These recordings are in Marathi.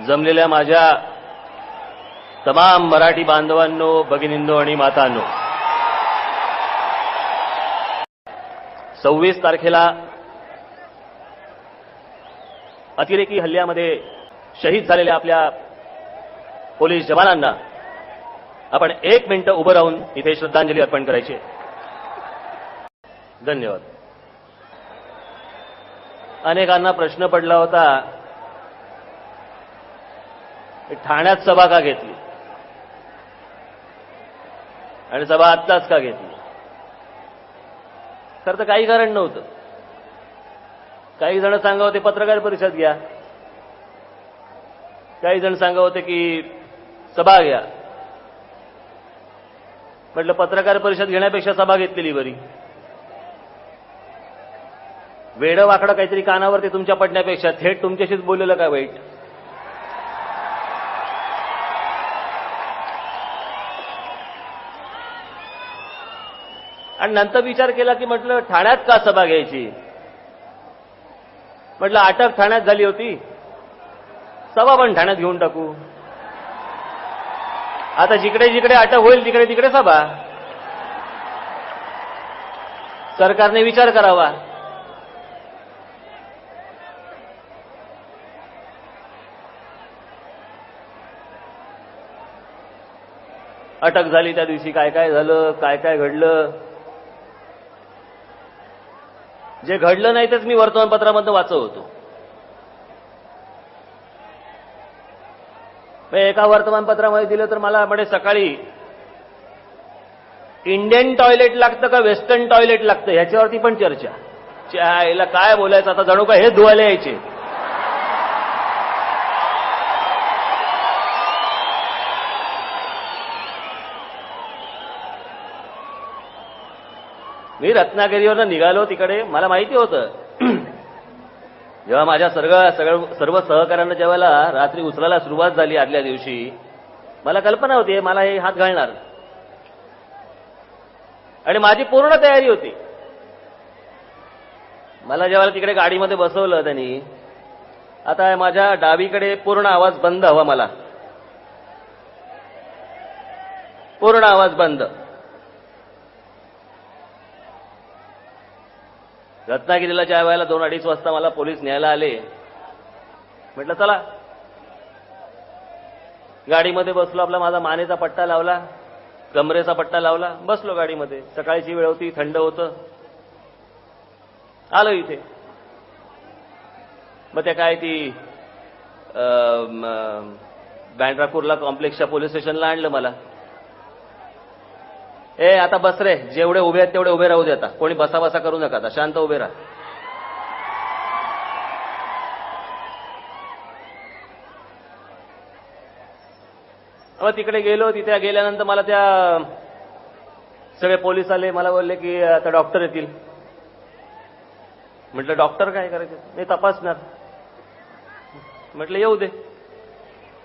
जमलेल्या माझ्या तमाम मराठी बांधवांनो भगिनींनो आणि मातांनो. सव्वीस तारखेला अतिरेकी हल्ल्यामध्ये शहीद झालेल्या आपल्या पोलीस जवानांना आपण एक मिनिटं उभं राहून इथे श्रद्धांजली अर्पण करायची. धन्यवाद. अनेकांना प्रश्न पडला होता ठाण्यात सभा का घेतली? आणि सभा आत्ताच का घेतली? खरं तर काही कारण नव्हतं. काही जण सांगा होते पत्रकार परिषद घ्या. काही जण सांगा होते की सभा घ्या. म्हटलं पत्रकार परिषद घेण्यापेक्षा सभा घेतलेली बरी. वेडं वाकडं काहीतरी कानावरती तुमच्या पडण्यापेक्षा थेट तुमच्याशीच बोललेलं काय वाईट? आणि नंतर विचार केला की म्हटलं ठाण्यात का सभा घ्यायची? म्हटलं अटक ठाण्यात झाली होती. सभा पण ठाण्यात घेऊन टाकू. आता जिकडे जिकडे अटक होईल तिकडे तिकडे सभा. सरकारने विचार करावा. अटक झाली त्या दिवशी काय काय झालं काय काय घडलं? जे घडलं नाही तेच मी वर्तमानपत्रामधनं वाचव होतो. एका वर्तमानपत्रामध्ये दिलं तर मला म्हणजे सकाळी इंडियन टॉयलेट लागतं का वेस्टर्न टॉयलेट लागतं? ह्याच्यावरती पण चर्चा. याला काय बोलायचं? आता जणू का हे धुवायला यायचे. मी रत्नागिरीवरनं निघालो तिकडे. मला माहिती होतं. जेव्हा माझ्या सर्व सगळं सर्व सहकाऱ्यांना जेव्हा रात्री उचलायला सुरुवात झाली आदल्या दिवशी मला कल्पना होती मला हे हात घालणार. आणि माझी पूर्ण तयारी होती. मला जेव्हा तिकडे गाडीमध्ये बसवलं त्यांनी आता माझ्या डावीकडे पूर्ण आवाज बंद हवा मला. पूर्ण आवाज बंद. रत्नागिरीला ज्या वेळेला दोन अडीच वाजता मला पोलीस न्यायला आले म्हटलं चला. गाडीमध्ये बसलो आपला माझा मानेचा पट्टा लावला कमरेचा पट्टा लावला बसलो गाडीमध्ये. सकाळची वेळ होती थंड होतं. आलो इथे. मग त्या काय ती अं, कॉम्प्लेक्सच्या पोलीस स्टेशनला आणलं मला. ए आता बस रे. जेवढे उभे आहेत तेवढे उभे राहू दे आता. कोणी बसा बसा करू नका आता. शांत उभे राहा. मग तिकडे गेलो. तिथे गेल्यानंतर मला त्या सगळे पोलीस आले. मला बोलले की आता डॉक्टर येतील. म्हटलं डॉक्टर काय करायचं? नाही तपासणार. म्हटलं येऊ दे.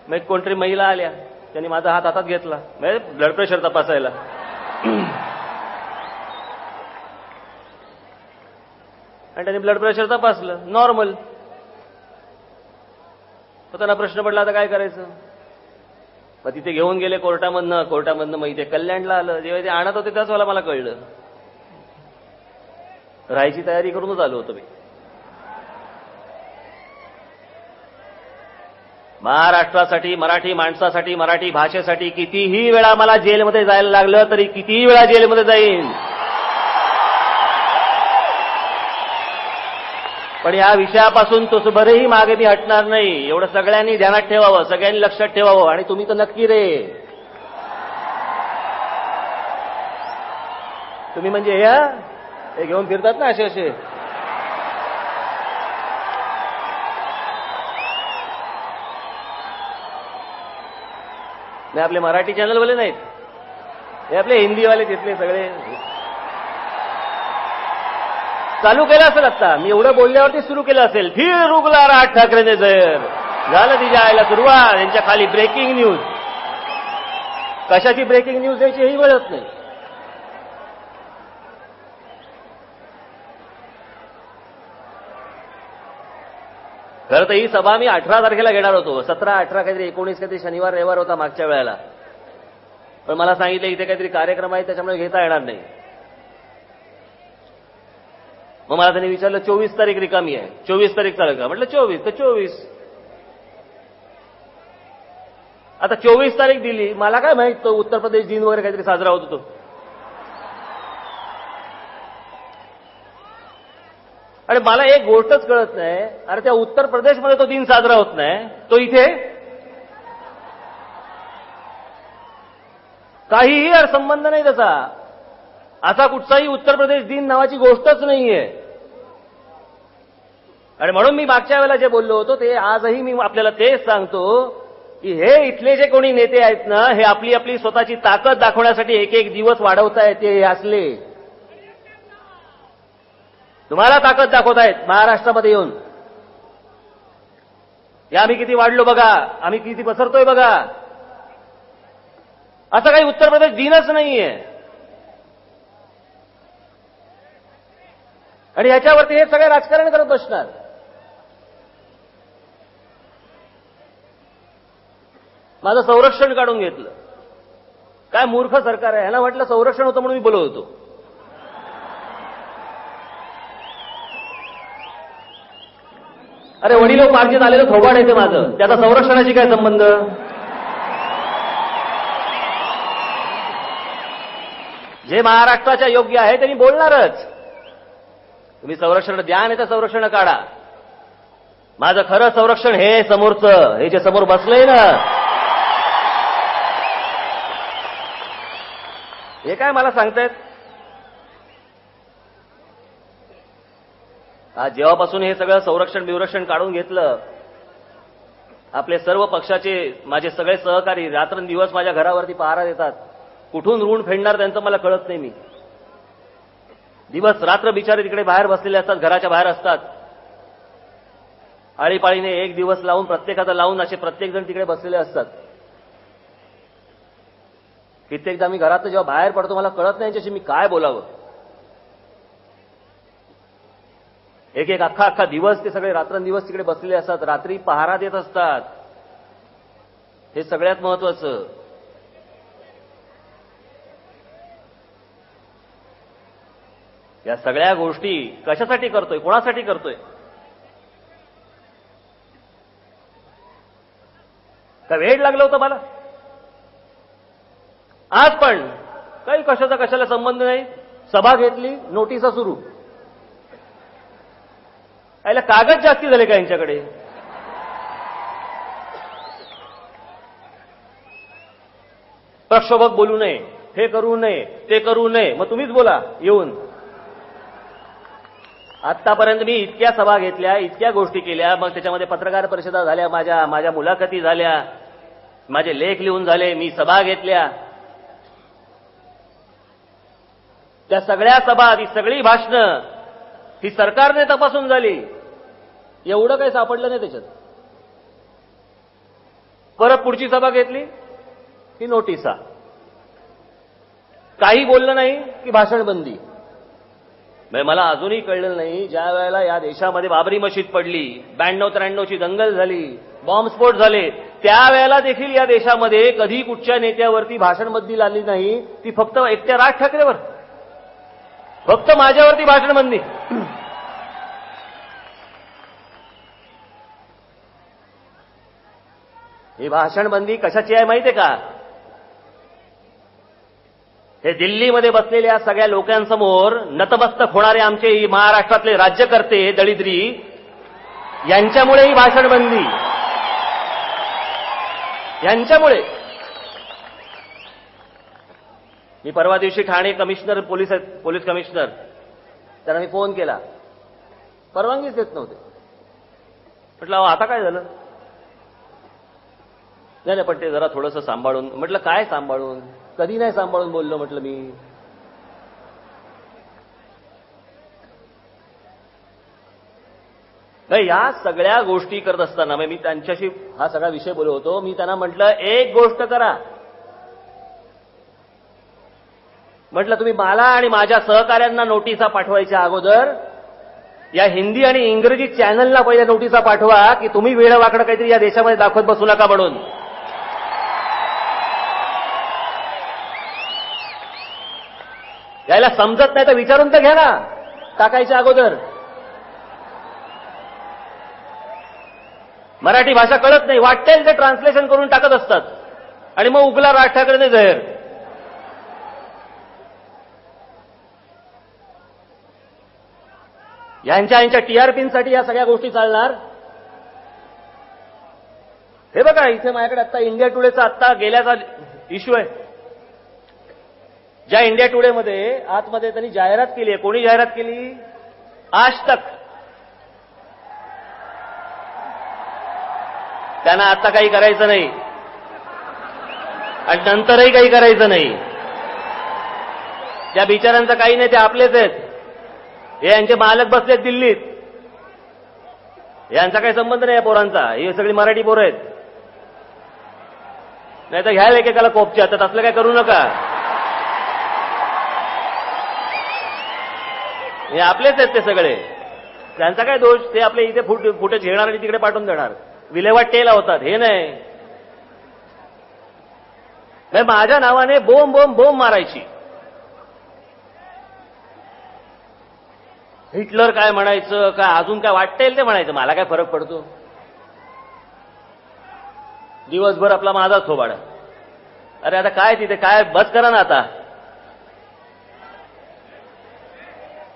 मग कोणतरी महिला आल्या. त्यांनी माझा हात हातात घेतला. म्हणजे ब्लड प्रेशर तपासायला. आणि त्यांनी ब्लड प्रेशर तपासलं. नॉर्मल त्यांना प्रश्न पडला आता काय करायचं? मग तिथे घेऊन गेले कोर्टामधनं. कोर्टामधनं मग इथे कल्याणला आलं. जेव्हा ते आणत होते त्याच मला मला कळलं. राहायची तयारी करूनच आलो होतो मी. महाराष्ट्रासाठी मराठी माणसासाठी मराठी भाषेसाठी कितीही वेळा मला जेलमध्ये जायला लागलं तरी कितीही वेळा जेलमध्ये जाईन. पण या विषयापासून तुसभरही मागे मी हटणार नाही. एवढं सगळ्यांनी ध्यानात ठेवावं सगळ्यांनी लक्षात ठेवावं आणि तुम्ही तर नक्की रे. तुम्ही म्हणजे या हे घेऊन फिरतात ना असे असे? नाही आपले मराठी चॅनलवाले नाहीत. हे आपले हिंदीवाले तिथले सगळे. चालू केलं असेल आता. मी एवढं बोलल्यावरती सुरू केलं असेल. फिर रुगला राज ठाकरेने जर झालं तिच्या आयला सुरुवात. यांच्या खाली ब्रेकिंग न्यूज कशाची ब्रेकिंग न्यूज द्यायची हे कळत नाही. खरं तर ही सभा मी अठरा तारखेला घेणार होतो. सतरा अठरा काहीतरी एकोणीस काहीतरी शनिवार रविवार होता मागच्या वेळेला. पण मला सांगितलं इथे काहीतरी कार्यक्रम आहे त्याच्यामुळे घेता येणार नाही. मग मला त्यांनी विचारलं चोवीस तारीख रिकामी आहे. चोवीस तारीख चालेल का म्हटलं चोवीस तर चोवीस. आता चोवीस तारीख दिली. मला काय माहीत तो उत्तर प्रदेश दिन वगैरे काहीतरी साजरा होत होतो. आणि मला एक गोष्टच कळत नाही. अरे त्या उत्तर प्रदेशमध्ये तो दिन साजरा होत नाही. तो इथे? काहीही अर संबंध नाही त्याचा. असा कुठचाही उत्तर प्रदेश दिन नावाची गोष्टच नाहीये. आणि म्हणून मी मागच्या वेळेला जे बोललो होतो ते आजही मी आपल्याला तेच सांगतो की हे इथले जे कोणी नेते आहेत ना हे आपली आपली स्वतःची ताकद दाखवण्यासाठी एक एक दिवस वाढवता येते हे असले. तुम्हाला ताकद दाखवत आहेत महाराष्ट्रामध्ये येऊन. या आम्ही किती वाढलो बघा आम्ही किती पसरतोय बघा. असं काही उत्तर प्रदेश दिनच नाहीये. आणि याच्यावरती हे सगळे राजकारण करत बसणार. माझं संरक्षण काढून घेतलं. काय मूर्ख सरकार आहे ह्याला म्हटलं संरक्षण होतं म्हणून मी बोलत अरे वडील पार्टीत आलेलं थोबाड येते माझं. त्याचा संरक्षणाशी काय संबंध? जे महाराष्ट्राच्या योग्य आहे त्यांनी बोलणारच. तुम्ही संरक्षण द्या नाही तर संरक्षण काढा. माझं खरं संरक्षण हे समोरचं हे जे समोर बसलंय ना. हे काय मला सांगतायत? जेव्हापासून हे सगळं संरक्षण बिवरक्षण काढून घेतलं आपले सर्व पक्षाचे माझे सगळे सहकारी रात्रंदिवस माझ्या घरावरती पहारा देतात. कुठून ऋण फेडणार त्यांचं मला कळत नाही मी. दिवस रात्र बिचारे तिकडे बाहेर बसलेले असतात घराच्या बाहेर असतात. आळीपाळीने एक दिवस लावून प्रत्येकाचा लावून असे प्रत्येक जण तिकडे बसलेले असतात. कित्येकदा मी घरात जेव्हा बाहेर पडतो मला कळत नाही यांच्याशी मी काय बोलावं. एक एक अख्खा अख्खा दिवस ते सगळे रात्रंदिवस तिकडे बसलेले असतात. रात्री पहारा देत असतात. हे सगळ्यात महत्वाचं. या सगळ्या गोष्टी कशासाठी करतोय? कोणासाठी करतोय? का वेळ लागलं होतं मला? आज पण काही कशाचा कशाला संबंध नाही. सभा घेतली नोटिसा सुरू. याला कागद जास्ती झाले का यांच्याकडे? प्रक्षोभक बोलू नये हे करू नये ते करू नये मग तुम्हीच बोला येऊन. आतापर्यंत मी इतक्या सभा घेतल्या इतक्या गोष्टी केल्या मग त्याच्यामध्ये पत्रकार परिषदा झाल्या माझ्या माझ्या मुलाखती झाल्या माझे लेख लिहून झाले मी सभा घेतल्या. त्या सगळ्या सभा ती सगळी भाषणं ही सरकारने तपासून झाली. एवढं काही सापडलं नाही त्याच्यात. परत पुढची सभा घेतली? की नोटिसा. काही बोललं नाही की भाषण बंदी म्हणजे मला अजूनही कळलं नाही ज्या वेळेला या देशामध्ये बाबरी मशीद पडली ब्याण्णव त्र्याण्णवची दंगल झाली बॉम्बस्फोट झाले त्यावेळेला देखील या देशामध्ये कधी कुठच्या नेत्यावरती भाषण बंदी लागली नाही ती फक्त एकट्या राज ठाकरेवर. फक्त माझ्यावरती भाषण ही भाषणबंदी कशाची आहे माहितीये का? हे दिल्लीमध्ये बसलेल्या सगळ्या लोकांसमोर नतमस्तक होणारे आमचे महाराष्ट्रातले राज्यकर्ते दळिद्री यांच्यामुळे ही भाषणबंदी. यांच्यामुळे. मी परवा दिवशी ठाणे कमिशनर पोलीस आहेत पोलीस कमिशनर त्यांना मी फोन केला. परवानगीच देत नव्हते. म्हटलं अहो, आता काय झालं? नाही नाही पण ते जरा थोडंसं सांभाळून. म्हटलं काय सांभाळून? कधी नाही सांभाळून बोललो म्हटलं मी. नाही या सगळ्या गोष्टी करत असताना म्हणजे मी त्यांच्याशी हा सगळा विषय बोलत होतो. मी त्यांना म्हटलं एक गोष्ट करा. म्हटलं तुम्ही मला आणि माझ्या सहकाऱ्यांना नोटिसा पाठवायच्या अगोदर या हिंदी आणि इंग्रजी चॅनलला पहिल्या नोटिसा पाठवा की तुम्ही वेळ वाकडं काहीतरी या देशामध्ये दाखवत बसू नका म्हणून. यायला समजत नाही तर विचारून तर घ्या ना. टाकायच्या अगोदर. मराठी भाषा कळत नाही. वाटेल ते ट्रान्सलेशन करून टाकत असतात. आणि मग उगला राज ठाकरेने जाहीर. यांच्या यांच्या टीआरपींसाठी या सगळ्या गोष्टी चालणार. हे बघा इथे माझ्याकडे आता इंडिया टुडेचा आत्ता गेल्याचा इश्यू आहे. ज्या इंडिया टुडेमध्ये आतमध्ये त्यांनी जाहिरात केली आहे. कोणी जाहिरात केली? आज तक. त्यांना आता काही करायचं नाही. आणि नंतरही काही करायचं नाही. त्या बिचारांचं काही नाही ते आपलेच आहेत. हे यांचे मालक बसलेत दिल्लीत. यांचा काही संबंध नाही या पोरांचा. हे सगळी मराठी पोरं आहेत. नाही तर घ्यायला एकेकाला कोपच्या. तर तसलं काय करू नका. हे आपलेच आहेत ते सगळे. त्यांचा काय दोष? ते आपले इथे फुट फुटेज घेणार आणि तिकडे पाठवून देणार. विल्हेवाट टेला होतात हे नाही. माझ्या नावाने बोंब बोंब बोंब मारायची. हिटलर काय म्हणायचं काय अजून काय वाटेल ते म्हणायचं. मला काय फरक पडतो? दिवसभर आपला माझाच थोबाडा अरे आता काय तिथे? काय? बस करा ना आता.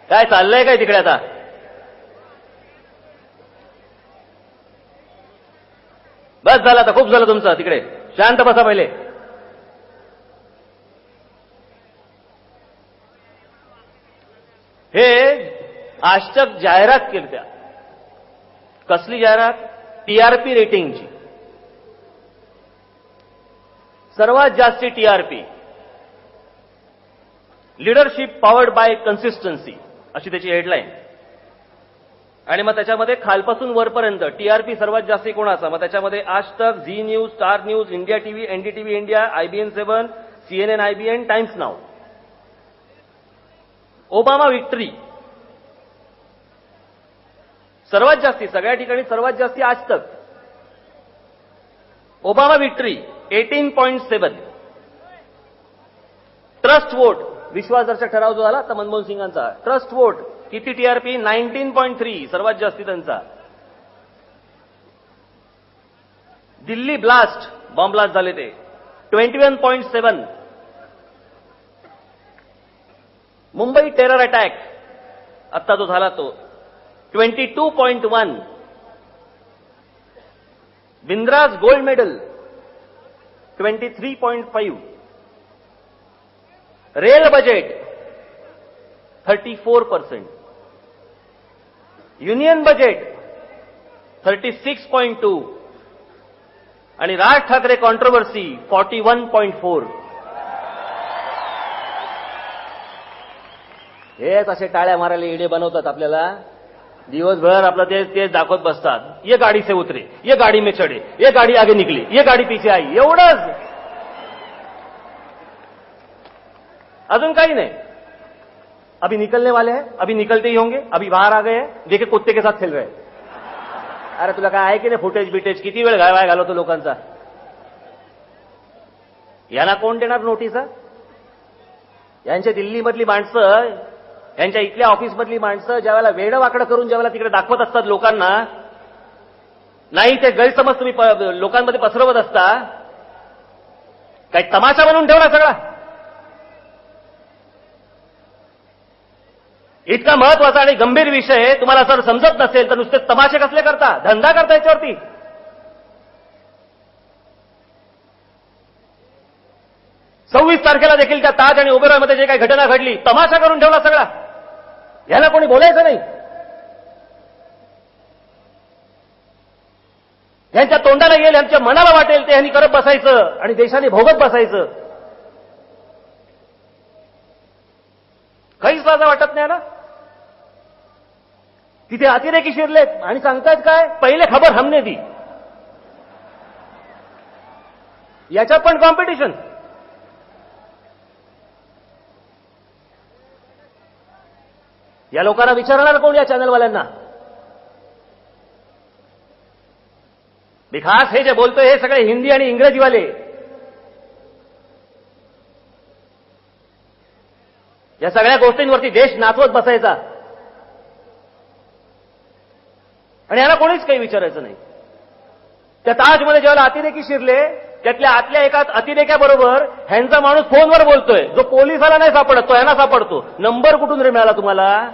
काय चाललंय काय तिकडे आता? बस झालं आता खूप झालं तुमचं तिकडे. शांत बसा पहिले. हे आश्चक जाहिरात केली त्या. कसली जाहिरात? टीआरपी रेटिंगची सर्वात जास्ती TRP leadership powered by consistency अशी त्याची हेडलाईन आणि मग त्याच्यामध्ये खालपासून वरपर्यंत टीआरपी सर्वात जास्ती कोणाचा? मग त्याच्यामध्ये Aaj Tak Zee News Star News India TV NDTV India IBN seven CNN IBN Times नाव ओबामा विक्ट्री. सर्वात जास्ती सगळ्या ठिकाणी सर्वात जास्ती Aaj Tak. Obama victory eighteen point seven trust vote विश्वासदर्शक ठराव जो झाला तर मनमोहन सिंगांचा. ट्रस्ट वोट किती टीआरपी नाईन्टीन पॉईंट थ्री सर्वात जास्ती त्यांचा. दिल्ली ब्लास्ट बॉम्ब ब्लास्ट झाले ते. Twenty one point seven Mumbai terror attack आत्ता जो झाला तो. Twenty two point one Bindra's gold medal twenty three point five rail budget thirty four percent union budget thirty six point two आणि Raj Thackeray controversy forty one point four हेच असे टाळ्या मारायला इडे बनवतात आपल्याला. दिवसभर आपलं ते तेच दाखवत बसतात. ये गाडी से उतरे ये गाडी में चढे ये गाडी आगे निकली ये गाडी पिछे आई. एवढंच. अजून काही नाही. अभी निकलने वाले हैं अभी निकलते ही होंगे अभी बाहर आ गए हैं देखे कुत्ते के साथ खेल रहे हैं. अरे तुला काय आहे की नाही फुटेज बिटेज? किती वेळ गायवाय घालवतो लोकांचा? यांना कोण देणार नोटीस यांच्या दिल्लीमधली माणसं यांच्या इथल्या ऑफिसमधली माणसं ज्यावेळेला वेडं वाकडं करून ज्यावेळेला तिकडे दाखवत असतात लोकांना नाही ते गैरसमज तुम्ही लोकांमध्ये पसरवत असता काही तमाशा बनवून ठेवला सगळा. इतका महत्त्वाचा आणि गंभीर विषय तुम्हाला जर समजत नसेल तर नुसते तमाशे कसले करता? धंदा करता याच्यावरती? सव्वीस तारखेला देखील त्या ताज आणि उबेरॉयमध्ये जे काही घटना घडली तमाशा करून ठेवला सगळा. याला कोणी बोलायचं नाही. यांच्या तोंडाला येईल यांच्या मनाला वाटेल ते यांनी करत बसायचं आणि देशाने भोगत बसायचं. काहीच लाजा वाटत नाही ना? तिथे अतिरेकी शिरलेत. आणि सांगतायत काय? पहिले खबर हमने दी. याच्यात पण कॉम्पिटिशन या लोकांना विचारणार कोण या चॅनलवाल्यांना मी खास हे जे बोलतोय हे सगळे हिंदी आणि इंग्रजीवाले. या सगळ्या गोष्टींवरती देश नाचवत बसायचा. आणि याला कोणीच काही विचारायचं नाही. त्या ताजमध्ये ज्यावेळेला अतिरेकी शिरले त्यातल्या आतल्या एका अतिरेक्याबरोबर ह्यांचा माणूस फोनवर बोलतोय. जो पोलिसाला नाही सापडत तो ह्यांना सापडतो. नंबर कुठून रे मिळाला तुम्हाला?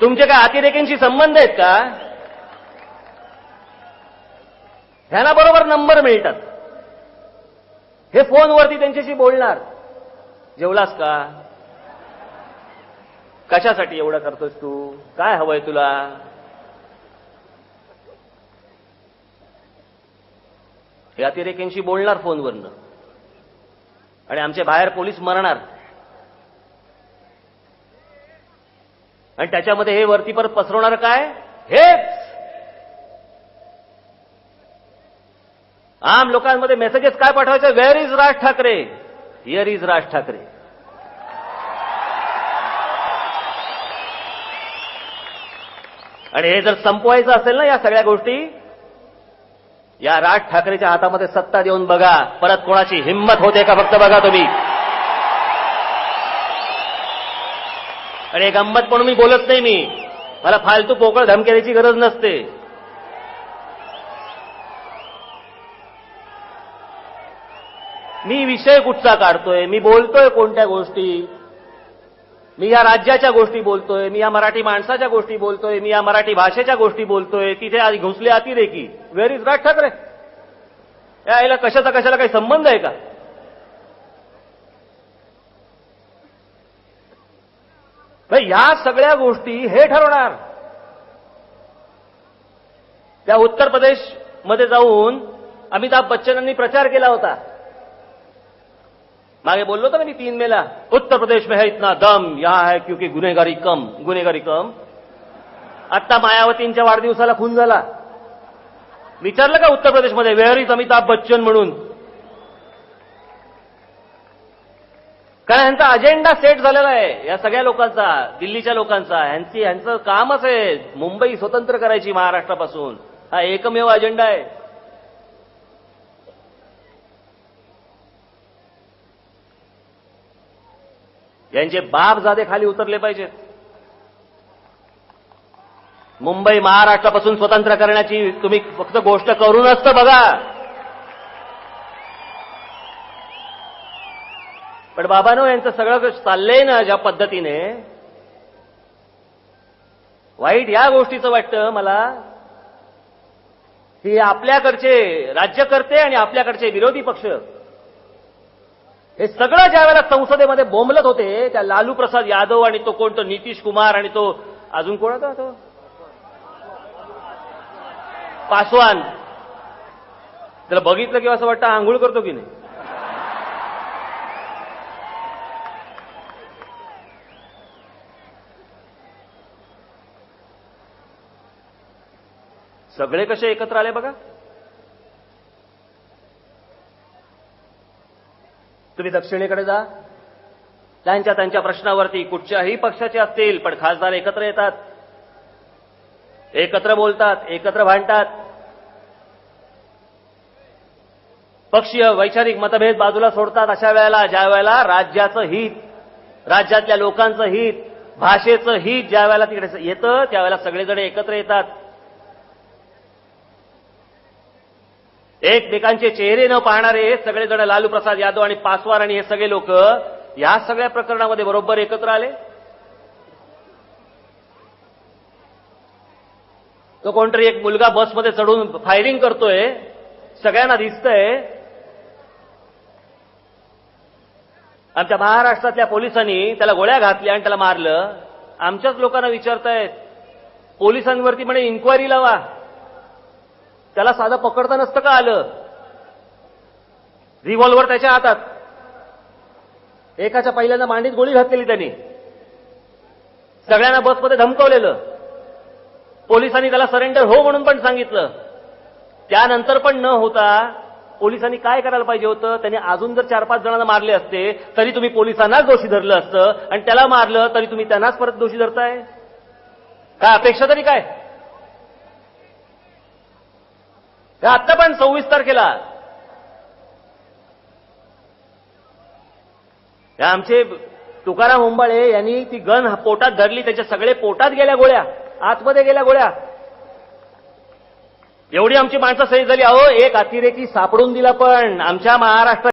तुमचे काय अतिरेक्यांशी संबंध आहेत का? ह्यांना बरोबर नंबर मिळतात. हे फोनवरती त्यांच्याशी बोलणार. जेवलास का? कशासाठी एवढं करतोस तू? काय हवंय तुला? हे अतिरेक्यांशी बोलणार फोनवरनं. आणि आमचे बाहेर पोलीस मरणार. आणि त्याच्यामध्ये हे वरती परत पसरवणार काय? हेच! आम लोकांमध्ये मेसेजेस काय पाठवायचे? Where is Raj Thackeray here is Raj Thackeray आणि हे जर संपवायचं असेल ना या सगळ्या गोष्टी या राज ठाकरेच्या हातामध्ये सत्ता देऊन बघा परत कोणाची हिंमत होते का फक्त बघा तुम्ही. आणि गंमत म्हणून मी बोलत नाही मी. मला फालतू पोकळ धमक्याची गरज नसते. मी विषय कुठचा काढतोय? मी बोलतोय कोणत्या गोष्टी? मी या राज्याच्या गोष्टी बोलतोय मी या मराठी माणसाच्या गोष्टी बोलतोय मी या मराठी भाषेच्या गोष्टी बोलतोय तिथे आज घुसले अतिरेकी वेर इज राज ठाकरे? या आईला कशाचा कशाला काही संबंध आहे का? या ह्या सगळ्या गोष्टी हे ठरवणार. त्या उत्तर प्रदेशमध्ये जाऊन अमिताभ बच्चनांनी प्रचार केला होता. मागे बोललो होतो मी तीन मेला। उत्तर प्रदेश में है इतना दम यहां है क्योंकि गुन्हेगारी कम गुन्हेगारी कम। आत्ता मायावतींच्या वाढदिवसाला खून झाला। विचारलं का उत्तर प्रदेशमध्ये वेअर इज अमिताभ बच्चन म्हणून। कारण ह्यांचा अजेंडा सेट झालेला आहे या सगळ्या लोकांचा दिल्लीच्या लोकांचा. ह्यांची ह्यांचं कामच आहे मुंबई स्वतंत्र करायची महाराष्ट्रापासून. हा एकमेव अजेंडा आहे. यांचे बाप जादे खाली उतरले पाहिजेत मुंबई महाराष्ट्रापासून स्वतंत्र करण्याची तुम्ही फक्त गोष्ट करून असतं बघा. पण बाबानो यांचं सगळं चाललंय ना ज्या पद्धतीने? वाईट या गोष्टीचं वाटतं मला. की आपल्याकडचे राज्यकर्ते आणि आपल्याकडचे विरोधी पक्ष. हे सगळं ज्या वेळेला संसदेमध्ये बोंबलत होते त्या लालू प्रसाद यादव आणि तो कोणतो नितीश कुमार आणि तो अजून कोण होता तो? पासवान. त्याला बघितलं किंवा असं वाटतं आंघोळ करतो की नाही? सगळे कसे एकत्र आले बघा? तुम्ही दक्षिणेकडे जा. त्यांच्या त्यांच्या प्रश्नावरती कुठच्याही पक्षाचे असतील पण खासदार एकत्र येतात. एकत्र बोलतात एकत्र भांडतात. पक्षीय वैचारिक मतभेद बाजूला सोडतात अशा वेळेला ज्या वेळेला राज्याचं हित राज्यातल्या लोकांचं हित भाषेचं हित ज्या वेळेला तिकडे येतं त्यावेळेला सगळेजण एकत्र येतात. एकमेकांचे चेहरे न पाहणारे सगळेजण लालू प्रसाद यादव आणि पासवान आणि हे सगळे लोक या सगळ्या प्रकरणामध्ये बरोबर एकत्र आले? तो कोणतरी एक मुलगा बसमध्ये चढून फायरिंग करतोय सगळ्यांना दिसतंय. आमच्या महाराष्ट्रातल्या पोलिसांनी त्याला गोळ्या घातल्या आणि त्याला मारलं. आमच्याच लोकांना विचारतायत पोलिसांवरती म्हणे इन्क्वायरी लावा. त्याला साधं पकडता नसतं का आलं? रिव्हॉल्वर त्याच्या हातात. एकाच्या पहिल्यांदा मांडीत गोळी घातलेली त्यांनी. सगळ्यांना बसमध्ये धमकवलेलं. पोलिसांनी त्याला सरेंडर हो म्हणून पण सांगितलं. त्यानंतर पण न होता पोलिसांनी काय करायला पाहिजे होतं? त्यांनी अजून जर चार पाच जणांना मारले असते तरी तुम्ही पोलिसांनाच दोषी धरलं असतं. आणि त्याला मारलं तरी तुम्ही त्यांनाच परत दोषी धरताय? काय अपेक्षा तरी काय का आत्ता पण सव्वीस तारखेला. आमचे तुकाराम होंबाळे यांनी ती गन पोटात धरली त्याच्या सगळे पोटात गेल्या गोळ्या आतमध्ये गेल्या गोळ्या. एवढी आमची माणसं सही झाली. अहो एक अतिरेकी सापडून दिला पण आमच्या महाराष्ट्रात